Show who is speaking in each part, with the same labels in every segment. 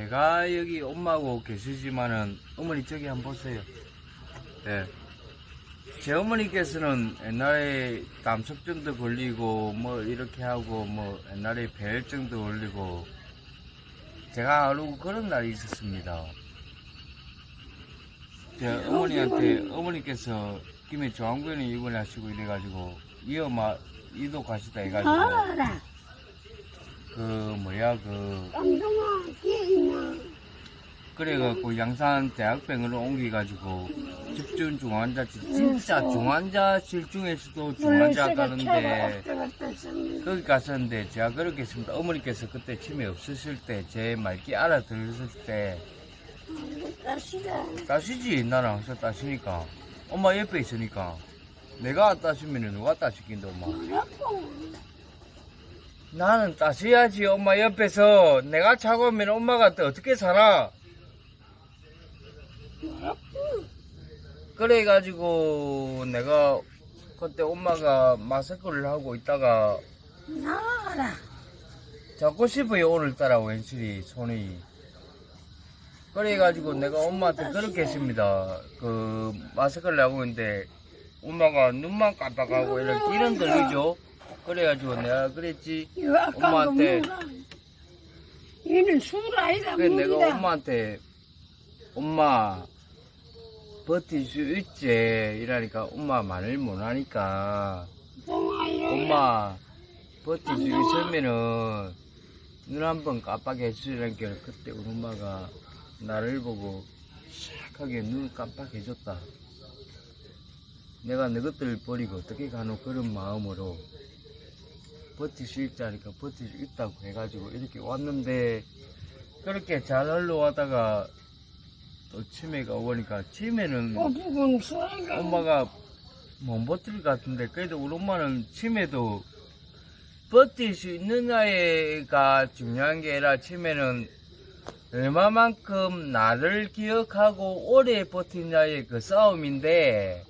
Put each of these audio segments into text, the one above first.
Speaker 1: 제가 여기 엄마하고 계시지만은 어머니 저기 한번 보세요. 예. 제 어머니께서는 옛날에 담석증도 걸리고 뭐 이렇게 하고 뭐 옛날에 배혈증도 걸리고 제가 알고 그런 날이 있었습니다. 제 어머니한테 어머니께서 김해 중앙군에 입원하시고 이래가지고 이어마 이도 가시다 해가지고. 그 뭐야 그? 그래갖고 양산 대학병으로 옮겨가지고 집중 중환자실 진짜 중환자실 중에서도 중환자 가는데 거기 갔었는데 제가 그렇게 했습니다. 어머니께서 그때 치매 없으실 때 제 말기 알아들었을 때. 따시지 나랑 항상 따시니까 엄마 옆에 있으니까 내가 따시면 누가 따시긴데 엄마? 나는 따셔야지 엄마 옆에서 내가 자고 하면 엄마가 또 어떻게 살아? 그래가지고 내가 그때 엄마가 마스크를 하고 있다가
Speaker 2: 나라.
Speaker 1: 잡고 싶어요 오늘따라 왼실이 손이 그래가지고 내가 엄마한테 그렇게 했습니다 그 마스크를 하고 있는데 엄마가 눈만 깜빡하고 이렇게 이런 들리죠 그래가지고 내가 그랬지 엄마한테.
Speaker 2: 얘는 술 아니다,
Speaker 1: 그래 내가. 엄마한테 엄마 버틸 수 있지 이러니까 엄마 말을 못하니까. 엄마 버틸 수 있으면은 눈 한 번 깜빡해 주라니까 그때 우리 엄마가 나를 보고 샥하게 눈 깜빡해 줬다. 내가 너것들을 버리고 어떻게 가노 그런 마음으로 버틸 수 있지 않으니까 버틸 수 있다고 해가지고 이렇게 왔는데 그렇게 잘 흘러가다가 또 치매가 오니까 치매는
Speaker 2: 어부군 술아이가.
Speaker 1: 엄마가 못 버틸 것 같은데 그래도 우리 엄마는 치매도 버틸 수 있는 아이가 중요한 게 아니라 치매는 얼마만큼 나를 기억하고 오래 버티냐의 그 싸움인데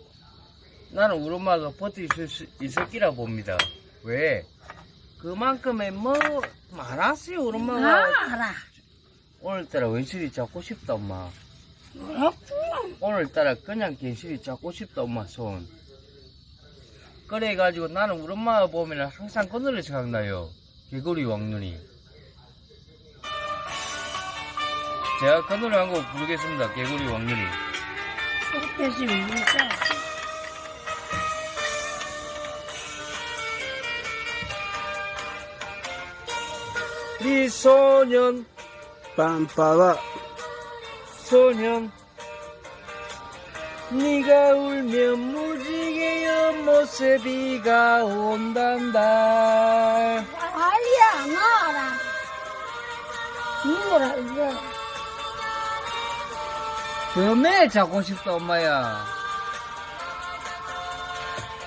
Speaker 1: 나는 우리 엄마가 버틸 수 있었기라 봅니다. 왜? 그만큼의 뭐 많았어요 우리 엄마가
Speaker 2: 알아.
Speaker 1: 오늘따라 wen실이 잡고 싶다 엄마? 오늘따라 그냥 괜시리 잡고 싶다 엄마 손. 그래가지고 나는 우리 엄마 보면 항상 그 노래 생각나요. 개구리 왕눈이. 제가 그 노래 한곡 부르겠습니다. 개구리 왕눈이.
Speaker 2: 그렇게 물자.
Speaker 1: 네 소년
Speaker 3: 빰빠바
Speaker 1: 소년. 네가 울면 무지개 연못에 비가 온단다.
Speaker 2: 알이야, 나 알아. 이거라, 이거.
Speaker 1: 범에 자고 싶다 엄마야.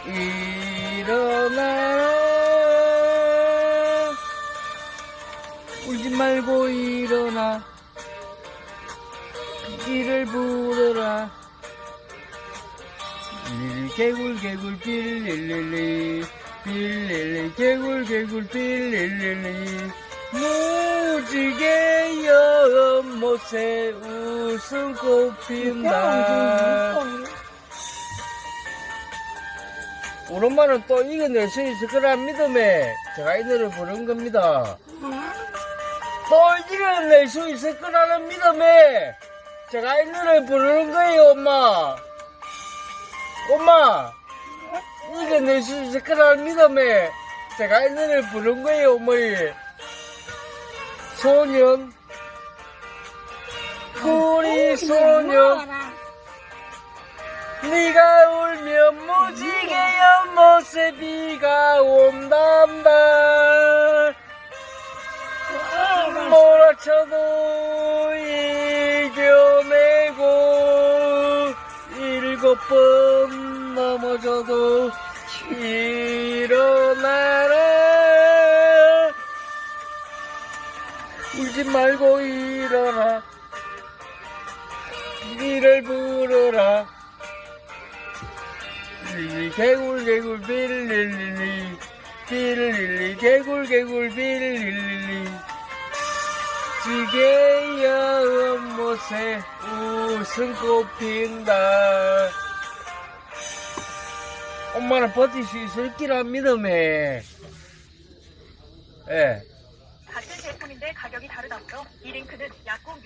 Speaker 1: 일어나. 울지 말고 일어나 이를 부르라. 릴 개굴 개굴 빌릴릴리 빌릴리 개굴 개굴 빌릴릴리 무지개 연못에 웃음꽃 핀다. 엄마는 또 이겨낼 수 있을 거란 믿음에 제가 이 노래 부른 겁니다. 또 이겨낼 수 있을 거라는 믿음에 제가 이 노래 부르는 거예요 엄마. 엄마. 수 있을 거라는 믿음에 제가 이 노래 부른 거예요 어머니. 소년. 우리 소년. 네가 울면 무지개 연못에 비가 온단다. 몰아쳐도 번 넘어져도 일어나라. 울지 말고 일어나. 이를 부르라. 릴리 개굴 개굴 빌릴리. 빌릴리 개굴 개굴 빌릴리. 멋지게 연못에 웃음꽃 핀다. 엄마는 버틸 수 있을 기라 믿음해. 예.
Speaker 4: 같은 제품인데 가격이 다르다고요? 이 링크는 약국